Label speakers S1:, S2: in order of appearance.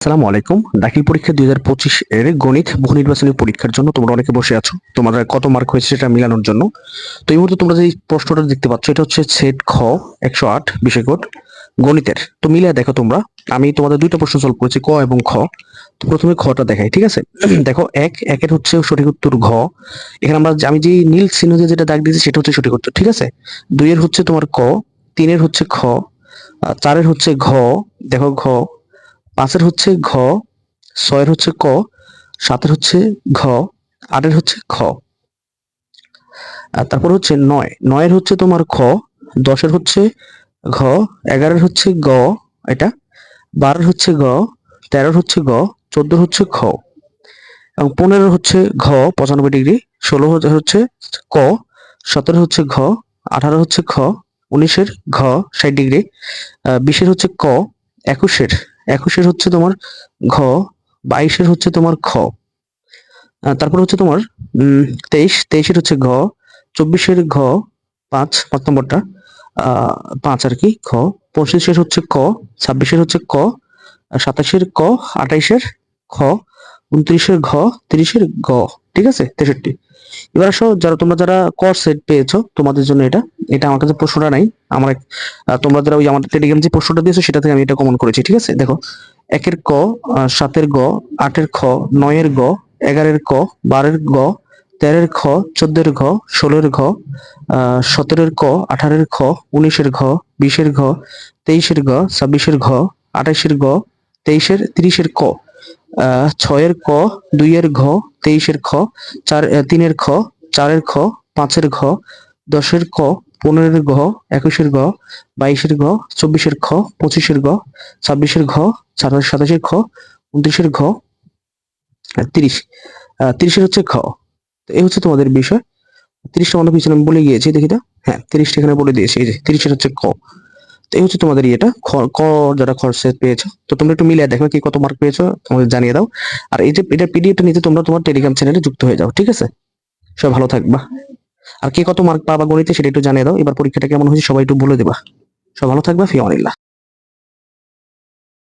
S1: আসসালামু আলাইকুম। দাখিল পরীক্ষা দুই হাজার পঁচিশ এর গণিত বহু নির্বাচনী পরীক্ষার জন্য তোমরা অনেকে বসে আছো। তোমার কত মার্ক হয়েছে সেটা মিলানোর জন্য। তো এই মুহূর্তে তোমরা যে প্রশ্নটা দেখতে পাচ্ছ, এটা হচ্ছে সেট খ, একশো আট বিষয় গণিতের। তো মিলিয়ে দেখো তোমরা, আমি তোমাদের দুইটা প্রশ্ন সলভ করেছি, ক এবং খ। তো প্রথমে খটা দেখাই, ঠিক আছে? দেখো, এক, একের হচ্ছে সঠিক উত্তর ঘ। এখানে আমরা আমি যে নীল চিহ্ন দিয়ে যেটা দাগ দিয়েছি, সেটা হচ্ছে সঠিক উত্তর, ঠিক আছে? দুইয়ের হচ্ছে তোমার ক, তিনের হচ্ছে খ চারের হচ্ছে ঘ। দেখো ঘ পাঁচের হচ্ছে ঘ, ছয়ের হচ্ছে ক, সাতের হচ্ছে ঘ, আটের হচ্ছে খ। আর তারপর হচ্ছে নয়। নয়ের হচ্ছে তোমার খ, দশের হচ্ছে ঘ, এগারোর হচ্ছে গ, এটা। বারোর হচ্ছে গ, তেরোর হচ্ছে গ, চোদ্দোর হচ্ছে খ। এবং পনেরো হচ্ছে ঘ, পঁচানব্বই ডিগ্রি। ষোলো হচ্ছে ক, সতেরো হচ্ছে ঘ, আঠারো হচ্ছে খ, উনিশের ঘ, ষাট ডিগ্রি। বিশের হচ্ছে ক, একুশের একুশের হচ্ছে তোমার ঘ, বাইশের হচ্ছে তোমার খ। তারপর হচ্ছে তোমার তেইশ, তেইশের হচ্ছে ঘ, চব্বিশের ঘ, পাঁচ পাঁচ নম্বরটা পাঁচ আর কি, খ। পঁচিশের হচ্ছে ক, ছাব্বিশের হচ্ছে ক, সাতাশের ক, আঠাইশের খ, উনত্রিশের ঘ, তিরিশের গ। ঠিক আছে? তেষট্টি। এবার আসো, যারা, তোমরা যারা ক সেট পেয়েছ, তোমাদের জন্য এটা। এটা আমার কাছে প্রশ্নটা নাই। আমার তোমরা যারা ওই আমাদের টেলিগ্রাম যে প্রশ্নটা দিয়েছ, সেটা থেকে আমি এটা কমন করেছি, ঠিক আছে? দেখো, একের ক সাতের গ, আটের খ, নয়ের গ, এগারের ক, বারের গ, তেরের খ, চোদ্দের ঘ, ষোলোর ঘ সতেরোর ক, আঠারের খ, উনিশের ঘ, বিশের ঘ, তেইশের ঘ, ছাব্বিশের ঘ আঠাশের গ তেইশের, তিরিশের ক। ছয়ের ক, দুইয়ের ঘ, তেইশের খ, চার তিনের খ, চারের খ, পাঁচের ঘ, দশের ক, পনেরোর ঘ, একুশের ঘ, বাইশের ঘ, চব্বিশের খ, পঁচিশের ঘ, ছাব্বিশের ঘ সাতাশ সাতাশের খ, উনত্রিশের ঘ তিরিশ। তিরিশের হচ্ছে খ। এই হচ্ছে তোমাদের বিষয়। তিরিশটা মনে পিছনে বলে গিয়েছি, দেখি তো। হ্যাঁ তিরিশটা এখানে বলে দিয়েছি, এই যে তিরিশের হচ্ছে ক। তো এই হচ্ছে তোমাদের ইয়েটা। যারা খরচে পেয়েছ, তো তোমরা একটু মিলিয়ে দেখো কি কত মার্ক পেয়েছ, তোমাদের জানিয়ে দাও। আর এই যে, এটা পিডিএফটা নিতে তোমরা তোমার টেলিগ্রাম চ্যানেলে যুক্ত হয়ে যাও, ঠিক আছে? সব ভালো থাকবা। আর কে কত মার্ক পাবা গণিতে সেটা একটু জানিয়ে দাও, এবার পরীক্ষাটা কেমন হয়েছে সবাই একটু বলে দেবা। সব ভালো থাকবা ফি অনিল্লাহ